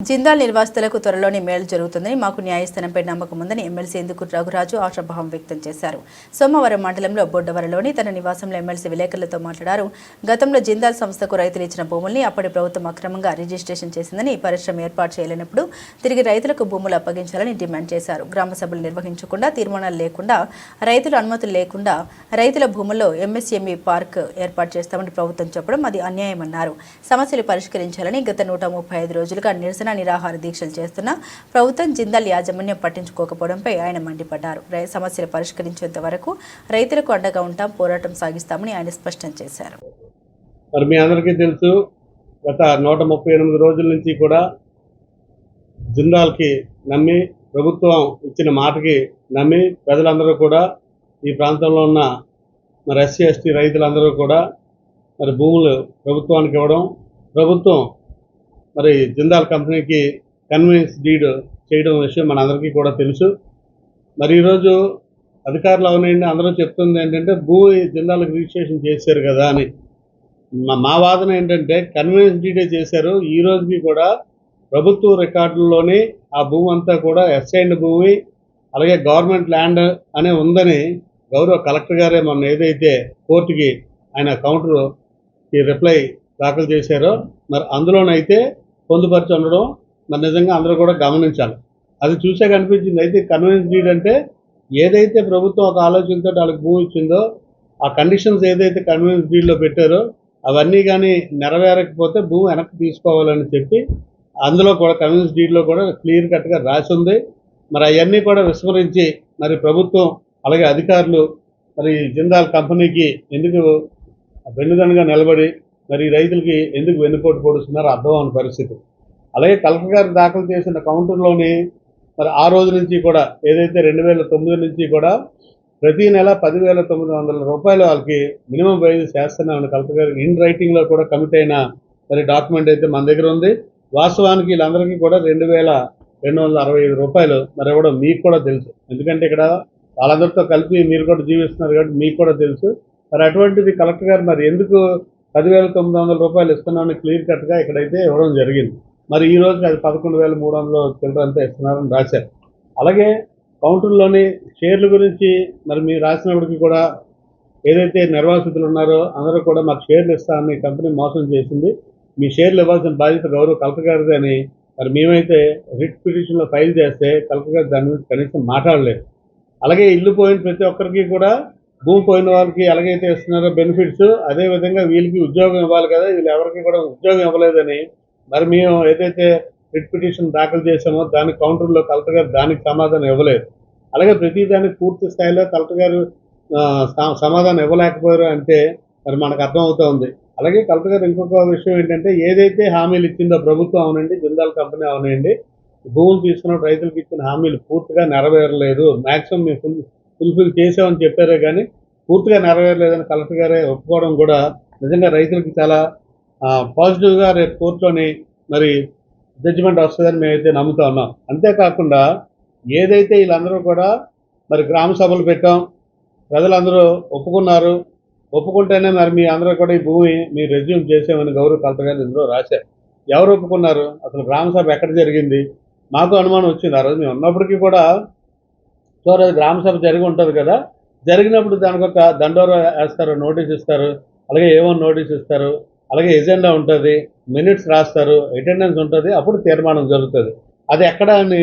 జిందాల్ నిర్వాసితులకు త్వరలోనే మేలు జరుగుతుందని మాకు న్యాయస్థానంపై నమ్మకం ఉందని ఎమ్మెల్సీ ఎందుకు రఘురాజు ఆశాభావం వ్యక్తం చేశారు. సోమవారం మండలంలో బొడ్డవరలోని తన నివాసంలో ఎమ్మెల్సీ విలేకరులతో మాట్లాడారు. గతంలో జిందాల్ సంస్థకు రైతులు ఇచ్చిన భూముల్ని అప్పటి ప్రభుత్వం అక్రమంగా రిజిస్ట్రేషన్ చేసిందని పరిశ్రమ ఏర్పాటు చేయలేనప్పుడు తిరిగి రైతులకు భూములు అప్పగించాలని డిమాండ్ చేశారు. గ్రామ సభలు నిర్వహించకుండా తీర్మానాలు లేకుండా రైతుల అనుమతులు లేకుండా రైతుల భూముల్లో ఎంఎస్ఎంఈ పార్క్ ఏర్పాటు చేస్తామని ప్రభుత్వం చెప్పడం అది అన్యాయమన్నారు. సమస్యలు పరిష్కరించాలని గత నూట ముప్పై ఐదు రోజులుగా నిరసన నిరాహార దీక్షలు చేస్తున్న ప్రభుత్వం జిందాల్ యాజమాన్యం పట్టించుకోకపోవడంపై ఆయన మండిపడ్డారు. సమస్యలు పరిష్కరించేంత వరకు రైతులకు అండగా ఉంటాం పోరాటం సాగిస్తామని ఆయన స్పష్టం చేశారు. మరి మీ అందరికీ తెలుసు గత నూట ముప్పై ఎనిమిది రోజుల నుంచి కూడా జిందాల్కి నమ్మి ప్రభుత్వం ఇచ్చిన మాటకి నమ్మి ప్రజలందరూ కూడా ఈ ప్రాంతంలో ఉన్న మరి ఎస్సీ ఎస్టీ రైతులందరూ కూడా మరి భూములు ప్రభుత్వానికి ఇవ్వడం ప్రభుత్వం మరి జిందాల్ కంపెనీకి కన్వీన్స్ డీడ్ చేయడం విషయం మనందరికీ కూడా తెలుసు. మరి ఈరోజు అధికారులు అవనండి అందరూ చెప్తుంది ఏంటంటే భూమి జిల్లాలకు రిజిస్ట్రేషన్ చేశారు కదా అని. మా- మా వాదన ఏంటంటే కన్వీనెన్స్ డీడే చేశారు. ఈ రోజుకి కూడా ప్రభుత్వ రికార్డుల్లోని ఆ భూమి అంతా కూడా ఎస్ఐండ్ భూమి అలాగే గవర్నమెంట్ ల్యాండ్ అనే ఉందని గౌరవ కలెక్టర్ గారే మొన్న ఏదైతే కోర్టుకి ఆయన కౌంటర్ రిప్లై దాఖలు చేశారో మరి అందులోనైతే పొందుపరిచి ఉండడం మరి నిజంగా అందరూ కూడా గమనించాలి. అది చూసే కనిపించింది. అయితే కన్వీన్స్ డీడ్ అంటే ఏదైతే ప్రభుత్వం ఒక ఆలోచనతో వాళ్ళకి భూమి ఇచ్చిందో ఆ కండిషన్స్ ఏదైతే కన్వీన్స్ డీడ్లో పెట్టారో అవన్నీ కానీ నెరవేరకపోతే భూమి వెనక్కి తీసుకోవాలని చెప్పి అందులో కూడా కన్వీన్స్ డీడ్లో కూడా క్లియర్ కట్గా రాసి ఉంది. మరి అవన్నీ కూడా విస్మరించి మరి ప్రభుత్వం అలాగే అధికారులు మరి జిందాల్ కంపెనీకి ఎందుకు వెన్నుదన్నుగా నిలబడి మరి రైతులకి ఎందుకు వెన్నుపోటు పొడుస్తున్నారో అర్థం అవని పరిస్థితి. అలాగే కలెక్టర్ గారు దాఖలు చేసిన కౌంటర్లోని మరి ఆ రోజు నుంచి కూడా ఏదైతే రెండు వేల తొమ్మిది నుంచి కూడా ప్రతి నెల పదివేల తొమ్మిది వందల రూపాయలు వాళ్ళకి మినిమం వైజ్ చేస్తున్నామని కలెక్టర్ గారు ఇన్ రైటింగ్లో కూడా కమిట్ అయిన మరి డాక్యుమెంట్ అయితే మన దగ్గర ఉంది. వాస్తవానికి వీళ్ళందరికీ కూడా రెండు వేల రెండు వందల అరవై ఐదు రూపాయలు మరి ఇవ్వడం మీకు కూడా తెలుసు. ఎందుకంటే ఇక్కడ వాళ్ళందరితో కలిపి మీరు కూడా జీవిస్తున్నారు కాబట్టి మీకు కూడా తెలుసు. మరి అటువంటిది కలెక్టర్ గారు మరి ఎందుకు పదివేల తొమ్మిది వందల రూపాయలు ఇస్తున్నామని క్లియర్ కట్గా ఇక్కడైతే ఇవ్వడం జరిగింది. మరి ఈ రోజుకి అది పదకొండు వేల మూడు వందల చిల్లరంతా ఇస్తున్నారని రాశారు. అలాగే కౌంటర్లోని షేర్ల గురించి మరి మీరు రాసినప్పటికీ కూడా ఏదైతే నిర్వాసితులు ఉన్నారో అందరూ కూడా మాకు షేర్లు ఇస్తామని కంపెనీ మోసం చేసింది. మీ షేర్లు ఇవ్వాల్సిన బాధ్యత గౌరవ కలకగారిది అని మరి మేమైతే రిట్ పిటిషన్లో ఫైల్ చేస్తే కలకగారు దాని గురించి కనీసం మాట్లాడలేదు. అలాగే ఇల్లు పోయిన ప్రతి ఒక్కరికి కూడా భూమి పోయిన వాళ్ళకి ఎలాగైతే ఇస్తున్నారో బెనిఫిట్స్ అదే విధంగా వీళ్ళకి ఉద్యోగం ఇవ్వాలి కదా వీళ్ళు ఎవరికి కూడా ఉద్యోగం ఇవ్వలేదని. మరి మేము ఏదైతే రిట్ పిటిషన్ దాఖలు చేశామో దాని కౌంటర్లో కలెక్టర్ గారు దానికి సమాధానం ఇవ్వలేదు. అలాగే ప్రతి దానికి పూర్తి స్థాయిలో కలెక్టర్ గారు సమాధానం ఇవ్వలేకపోయారు అంటే మరి మనకు అర్థమవుతూ ఉంది అలాగే కలెక్టర్ గారు ఇంకొక విషయం ఏంటంటే ఏదైతే హామీలు ఇచ్చిందో ప్రభుత్వం అవునండి జిందాల్ కంపెనీ అవునండి భూములు తీసుకున్న రైతులకు ఇచ్చిన హామీలు పూర్తిగా నెరవేరలేదు. మ్యాక్సిమం మేము ఫుల్ ఫుల్ఫిల్ చేసామని చెప్పారే కానీ పూర్తిగా నెరవేరలేదని కలెక్టర్ గారే ఒప్పుకోవడం కూడా నిజంగా రైతులకి చాలా పాజిటివ్గా రేపు కోర్టులోని మరి జడ్జిమెంట్ వస్తుందని మేమైతే నమ్ముతా ఉన్నాం. అంతేకాకుండా ఏదైతే వీళ్ళందరూ కూడా మరి గ్రామ సభలు పెట్టాం ప్రజలందరూ ఒప్పుకున్నారు ఒప్పుకుంటేనే మరి మీ అందరూ కూడా ఈ భూమి మీరు రెజ్యూమ్ చేసామని గౌరవ కలెక్టర్ గారు ఇందులో రాశారు. ఎవరు ఒప్పుకున్నారు? అసలు గ్రామ సభ ఎక్కడ జరిగింది? మాకు అనుమానం వచ్చింది. ఆ రోజు మేము ఉన్నప్పటికీ కూడా సో అది జరిగి ఉంటుంది కదా. జరిగినప్పుడు దానికి ఒక దండోర వేస్తారు నోటీస్ ఇస్తారు. అలాగే ఏమో నోటీస్ ఇస్తారు. అలాగే ఎజెండా ఉంటుంది మినిట్స్ రాస్తారు అటెండెన్స్ ఉంటుంది అప్పుడు తీర్మానం జరుగుతుంది. అది ఎక్కడ అని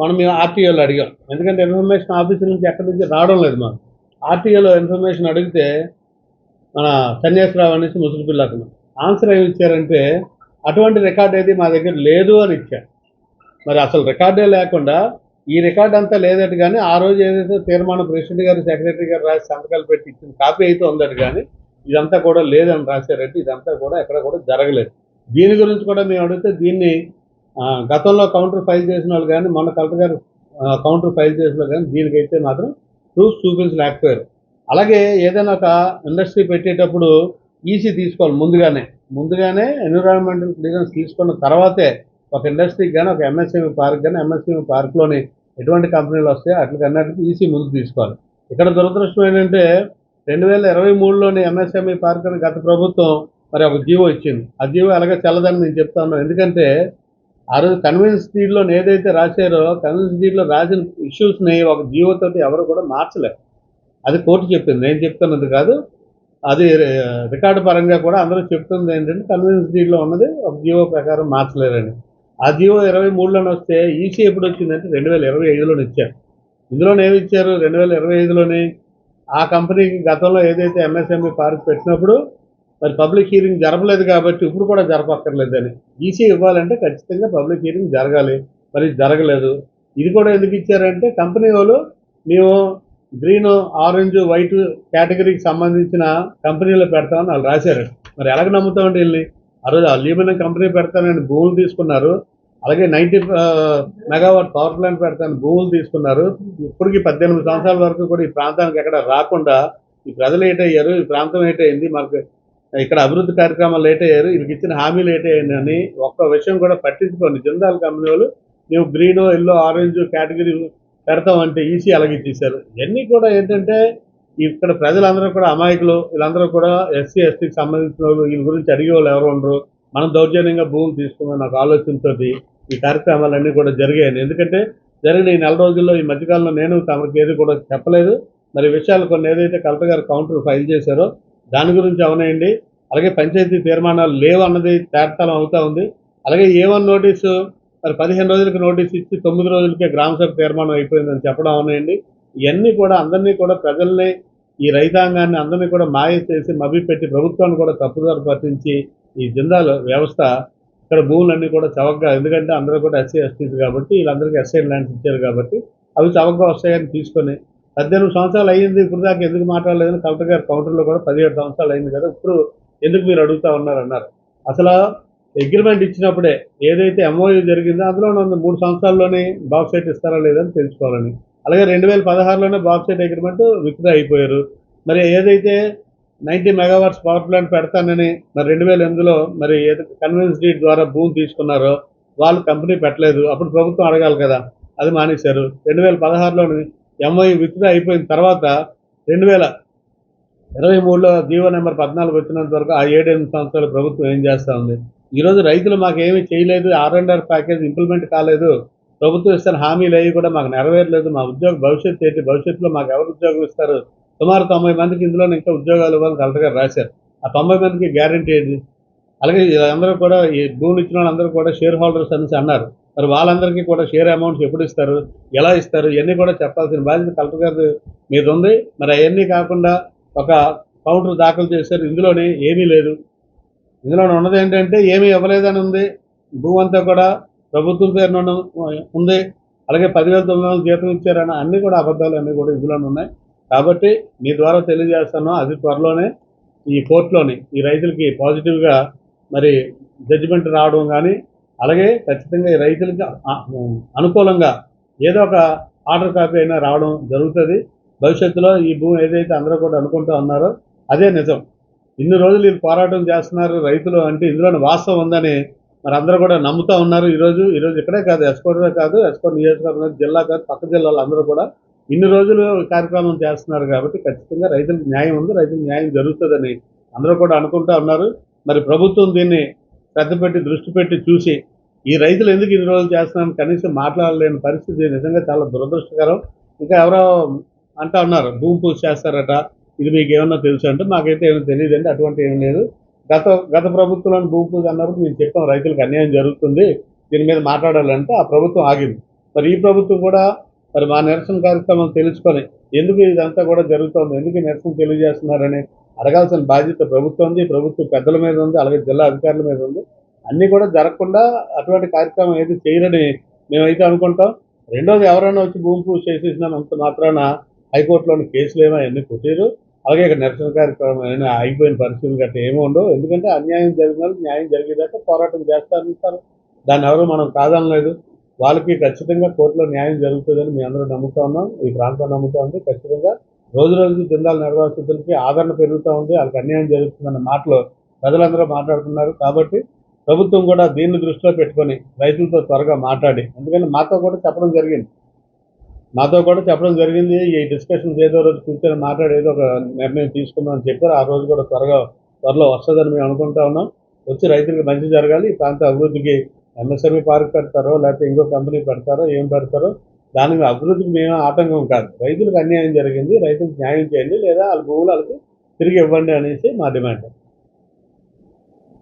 మనం మేము ఆర్టీఓలో అడిగాం. ఎందుకంటే ఇన్ఫర్మేషన్ ఆఫీసర్ నుంచి ఎక్కడి నుంచి రావడం లేదు మనం ఆర్టీఓలో ఇన్ఫర్మేషన్ అడిగితే మన సన్యాసరావు అనేసి ముసలి పిల్లకున్నాం ఆన్సర్ ఏమి ఇచ్చారంటే అటువంటి రికార్డ్ ఏది మా దగ్గర లేదు అని ఇచ్చారు. మరి అసలు రికార్డే లేకుండా ఈ రికార్డ్ అంతా లేదట కానీ ఆ రోజు ఏదైతే తీర్మానం ప్రెసిడెంట్ గారు సెక్రటరీ గారు రాసి సంతకాలు పెట్టి ఇచ్చిన కాపీ అయితే ఉందట కానీ ఇదంతా కూడా లేదని రాశారంటే ఇదంతా కూడా ఎక్కడ కూడా జరగలేదు. దీని గురించి కూడా మేము అడిగితే దీన్ని గతంలో కౌంటర్ ఫైల్ చేసిన వాళ్ళు కానీ మొన్న కలెక్టర్ గారు కౌంటర్ ఫైల్ చేసిన వాళ్ళు కానీ దీనికైతే మాత్రం ప్రూఫ్ చూపించలేకపోయారు. అలాగే ఏదైనా ఒక ఇండస్ట్రీ పెట్టేటప్పుడు ఈసీ తీసుకోవాలి ముందుగానే. ముందుగానే ఎన్విరాన్మెంటల్ క్లియరెన్స్ తీసుకున్న తర్వాతే ఒక ఇండస్ట్రీకి కానీ ఒక ఎంఎస్ఎంఈ పార్క్ కానీ ఎంఎస్ఎంఈ పార్క్లోని ఎటువంటి కంపెనీలు వస్తాయో అట్లకి ఈసీ ముందుకు తీసుకోవాలి. ఇక్కడ దురదృష్టం ఏంటంటే రెండు వేల ఇరవై మూడులోని ఎంఎస్ఎంఈ పార్క్ అని గత ప్రభుత్వం మరి ఒక జీవో ఇచ్చింది. ఆ జీవో అలాగే చల్లదని నేను చెప్తాను ఎందుకంటే ఆ రోజు కన్విన్స్ డీడ్లో ఏదైతే రాశారో కన్విన్స్ డీడ్లో రాసిన ఇష్యూస్ని ఒక జీవోతో ఎవరు కూడా మార్చలేరు అది కోర్టు చెప్పింది. నేను చెప్తున్నది కాదు. అది రికార్డు పరంగా కూడా అందరూ చెప్తుంది ఏంటంటే కన్విన్స్ డీడ్లో ఉన్నది ఒక జీవో ప్రకారం మార్చలేరని. ఆ జీవో ఇరవై మూడులోనే వస్తే ఈసీ ఎప్పుడు వచ్చిందంటే రెండు వేల ఇరవై ఐదులోనే ఇచ్చారు. ఇందులోనే ఏమి ఇచ్చారు? రెండు వేల ఇరవై ఐదులోని ఆ కంపెనీకి గతంలో ఏదైతే ఎంఎస్ఎంఈ పార్క్ పెట్టినప్పుడు మరి పబ్లిక్ హీరింగ్ జరపలేదు కాబట్టి ఇప్పుడు కూడా జరపక్కర్లేదని. ఈసీ ఇవ్వాలంటే ఖచ్చితంగా పబ్లిక్ హీరింగ్ జరగాలి. మరి జరగలేదు. ఇది కూడా ఎందుకు ఇచ్చారంటే కంపెనీ వాళ్ళు మేము గ్రీన్ ఆరెంజ్ వైట్ కేటగిరీకి సంబంధించిన కంపెనీలో పెడతామని వాళ్ళు రాశారు. మరి ఎలాగ నమ్ముతామండి వీళ్ళని? ఆ రోజు అల్యూమినియం కంపెనీ పెడతానని భూములు తీసుకున్నారు. అలాగే నైంటీ మెగావాట్ పవర్ ప్లాంట్ పెడతాను భూములు తీసుకున్నారు. ఇప్పటికి పద్దెనిమిది సంవత్సరాల వరకు కూడా ఈ ప్రాంతానికి ఎక్కడ రాకుండా ఈ ప్రజలు లేట్ అయ్యారు ఈ ప్రాంతం లేట్ అయింది మనకు ఇక్కడ అభివృద్ధి కార్యక్రమాలు లేట్ అయ్యారు వీళ్ళకి ఇచ్చిన హామీ లేట్ అయ్యింది ఒక్క విషయం కూడా పట్టించుకోండి. జిందాల్ కంపెనీ వాళ్ళు మేము గ్రీన్ ఎల్లో ఆరెంజ్ కేటగిరీ పెడతామంటే ఈసీ అలాగే తీశారు. ఇవన్నీ కూడా ఏంటంటే ఇక్కడ ప్రజలందరూ కూడా అమాయకులు వీళ్ళందరూ కూడా ఎస్సీ ఎస్టీకి సంబంధించిన వాళ్ళు వీళ్ళ గురించి అడిగే వాళ్ళు ఎవరు ఉండరు. మనం దౌర్జన్యంగా భూములు తీసుకున్న నాకు ఆలోచనతో ఈ కార్యక్రమాలన్నీ కూడా జరిగాయి ఎందుకంటే జరిగిన ఈ నెల రోజుల్లో ఈ మధ్యకాలంలో నేను తమకి ఏది కూడా చెప్పలేదు. మరి విషయాలు కొన్ని ఏదైతే కలెక్టర్ గారు కౌంటర్ ఫైల్ చేశారో దాని గురించి అవునాయండి. అలాగే పంచాయతీ తీర్మానాలు లేవు అన్నది తేటతలం అవుతూ ఉంది. అలాగే ఏ వన్ నోటీసు మరి పదిహేను రోజులకి నోటీస్ ఇచ్చి తొమ్మిది రోజులకే గ్రామ సభ తీర్మానం అయిపోయిందని చెప్పడం అవునాయండి. ఇవన్నీ కూడా అందరినీ కూడా ప్రజల్ని ఈ రైతాంగాన్ని అందరినీ కూడా మాయ చేసి మభ్యపెట్టి ప్రభుత్వాన్ని కూడా తప్పుదారు పట్టించి ఈ జిందాల్ వ్యవస్థ ఇక్కడ భూములన్నీ కూడా చవకగా ఎందుకంటే అందరూ కూడా ఎస్సీ ఎస్టీస్ కాబట్టి వీళ్ళందరికీ ఎస్ఐ ల్యాండ్స్ ఇచ్చారు కాబట్టి అవి చవకగా వస్తాయని తీసుకొని పద్దెనిమిది సంవత్సరాలు అయ్యింది ఇప్పుడు దాకా ఎందుకు మాట్లాడలేదని కలెక్టర్ గారి కౌంటర్లో కూడా పదిహేడు సంవత్సరాలు అయింది కదా ఇప్పుడు ఎందుకు మీరు అడుగుతా ఉన్నారు అన్నారు అసలు అగ్రిమెంట్ ఇచ్చినప్పుడే ఏదైతే ఎంఓయూ జరిగిందో అందులో మూడు సంవత్సరాల్లోనే బాక్సైట్ ఇస్తారా లేదని తెలుసుకోవాలని. అలాగే రెండు వేల పదహారులోనే బాక్సైట్ అగ్రిమెంట్ విత్డ్రా అయిపోయారు. మరి ఏదైతే నైంటీ మెగావాట్స్ పవర్ ప్లాంట్ పెడతానని మరి రెండు వేల ఎనిమిదిలో మరి ఏదైతే కన్వెన్స్ డీడ్ ద్వారా భూమి తీసుకున్నారో వాళ్ళు కంపెనీ పెట్టలేదు. అప్పుడు ప్రభుత్వం అడగాలి కదా. అది మానేశారు. రెండు వేల పదహారులోని ఎంఐ విత్డ్రా అయిపోయిన తర్వాత రెండు వేల ఇరవై మూడులో జీవో నెంబర్ పద్నాలుగు వచ్చినంత వరకు ఆ ఏడెనిమిది సంవత్సరాలు ప్రభుత్వం ఏం చేస్తూ ఉంది? ఈరోజు రైతులు మాకు చేయలేదు. R and R package implement కాలేదు. ప్రభుత్వం ఇస్తున్న హామీలు అవి కూడా మాకు నెరవేరలేదు. మా ఉద్యోగ భవిష్యత్తు ఏంటి? భవిష్యత్తులో మాకు ఎవరు ఉద్యోగం ఇస్తారు? సుమారు తొంభై మందికి ఇందులో ఇంకా ఉద్యోగాలు ఇవ్వాలని కలెక్టర్ గారు రాశారు. ఆ తొంభై మందికి గ్యారంటీ ఏంటి? అలాగే అందరూ కూడా ఈ భూములు ఇచ్చిన వాళ్ళందరూ కూడా షేర్ హోల్డర్స్ అనేసి అన్నారు. మరి వాళ్ళందరికీ కూడా షేర్ అమౌంట్స్ ఎప్పుడు ఇస్తారు? ఎలా ఇస్తారు? ఇవన్నీ కూడా చెప్పాల్సిన బాధ్యత కలెక్టర్ గారి మీద ఉంది మరి అవన్నీ కాకుండా ఒక కౌంటర్ దాఖలు చేశారు. ఇందులోనే ఏమీ లేదు. ఇందులో ఉన్నది ఏంటంటే ఏమీ ఇవ్వలేదని ఉంది. భూమంతా అంతా కూడా ప్రభుత్వం పేరున ఉంది. అలాగే పదివేల తొమ్మిది వందలు జీతం ఇచ్చారని అన్నీ కూడా అబద్ధాలు అన్నీ కూడా ఇందులోనే ఉన్నాయి. కాబట్టి మీ ద్వారా తెలియజేస్తాను అది త్వరలోనే ఈ కోర్టులోని ఈ రైతులకి పాజిటివ్గా మరి జడ్జిమెంట్ రావడం కానీ అలాగే ఖచ్చితంగా ఈ రైతులకి అనుకూలంగా ఏదో ఒక ఆర్డర్ కాపీ అయినా రావడం జరుగుతుంది. భవిష్యత్తులో ఈ భూమి ఏదైతే అందరూ కూడా అనుకుంటూ ఉన్నారో అదే నిజం. ఇన్ని రోజులు వీళ్ళు పోరాటం చేస్తున్నారు రైతులు అంటే ఇందులోని వాస్తవం ఉందని మరి అందరూ కూడా నమ్ముతా ఉన్నారు. ఈరోజు ఈరోజు ఇక్కడే కాదు ఎస్కోటే కాదు ఎస్కో నియోజకవర్గం జిల్లా కాదు పక్క జిల్లాలు అందరూ కూడా ఇన్ని రోజులు కార్యక్రమం చేస్తున్నారు కాబట్టి ఖచ్చితంగా రైతులకు న్యాయం ఉంది రైతులకు న్యాయం జరుగుతుందని అందరూ కూడా అనుకుంటా ఉన్నారు. మరి ప్రభుత్వం దీన్ని శ్రద్ధ పెట్టి దృష్టి పెట్టి చూసి ఈ రైతులు ఎందుకు ఇన్ని రోజులు చేస్తున్నారని కనీసం మాట్లాడలేని పరిస్థితి నిజంగా చాలా దురదృష్టకరం. ఇంకా ఎవరో అంటా ఉన్నారు భూమి పూజ చేస్తారట ఇది మీకు ఏమన్నా తెలుసు అంటే మాకైతే ఏమీ తెలియదండి అటువంటి ఏం లేదు. గత గత ప్రభుత్వంలోని భూమి పూజ అన్నప్పుడు మేము చెప్పాం రైతులకు అన్యాయం జరుగుతుంది దీని మీద మాట్లాడాలంటే ఆ ప్రభుత్వం ఆగింది. మరి ఈ ప్రభుత్వం కూడా మరి మా నిరసన కార్యక్రమం తెలుసుకొని ఎందుకు ఇదంతా కూడా జరుగుతోంది ఎందుకు నిరసన తెలియజేస్తున్నారని అడగాల్సిన బాధ్యత ప్రభుత్వం ఉంది ప్రభుత్వం పెద్దల మీద ఉంది అలాగే జిల్లా అధికారుల మీద ఉంది. అన్నీ కూడా జరగకుండా అటువంటి కార్యక్రమం ఏది చేయరని మేమైతే అనుకుంటాం. రెండోది ఎవరైనా వచ్చి భూమి పూజ చేసేసినంత మాత్రాన హైకోర్టులోని కేసులు ఏమో అన్నీ కొట్టారు అలాగే ఇక్కడ నిరసన కార్యక్రమం ఏమైనా ఆగిపోయిన పరిస్థితులు గట్రా ఏమీ ఉండవు. ఎందుకంటే అన్యాయం జరిగిన న్యాయం జరిగేదాకా పోరాటం చేస్తారంటారు దాన్ని ఎవరు మనం కాదనలేదు. వాళ్ళకి ఖచ్చితంగా కోర్టులో న్యాయం జరుగుతుందని మేము అందరూ నమ్ముతా ఉన్నాం. ఈ ప్రాంతం నమ్ముతా ఉంది. ఖచ్చితంగా రోజు రోజు జిల్లాల నిర్వాసితులకి ఆదరణ పెరుగుతూ ఉంది. వాళ్ళకి అన్యాయం జరుగుతుందన్న మాటలు ప్రజలందరూ మాట్లాడుతున్నారు. కాబట్టి ప్రభుత్వం కూడా దీన్ని దృష్టిలో పెట్టుకొని రైతులతో త్వరగా మాట్లాడి ఎందుకంటే మాతో కూడా చెప్పడం జరిగింది. మాతో కూడా చెప్పడం జరిగింది. ఈ డిస్కషన్స్ ఏదో రోజు కూర్చొని మాట్లాడి ఏదో ఒక నిర్ణయం తీసుకుందాం అని చెప్పారు. ఆ రోజు కూడా త్వరగా త్వరలో వస్తుందని మేము అనుకుంటా ఉన్నాం. వచ్చి రైతులకు మంచి జరగాలి. ఈ ప్రాంత అభివృద్ధికి ఎంఎస్ఎంఈ పార్క్ పెడతారో లేకపోతే ఇంకో కంపెనీ పెడతారో ఏం పెడతారో దాని మీద అభివృద్ధికి మేము ఆటంకం కాదు. రైతులకు అన్యాయం జరిగింది. రైతులకు న్యాయం చేయండి. లేదా వాళ్ళ భూములు వాళ్ళకి తిరిగి ఇవ్వండి అనేసి మా డిమాండ్.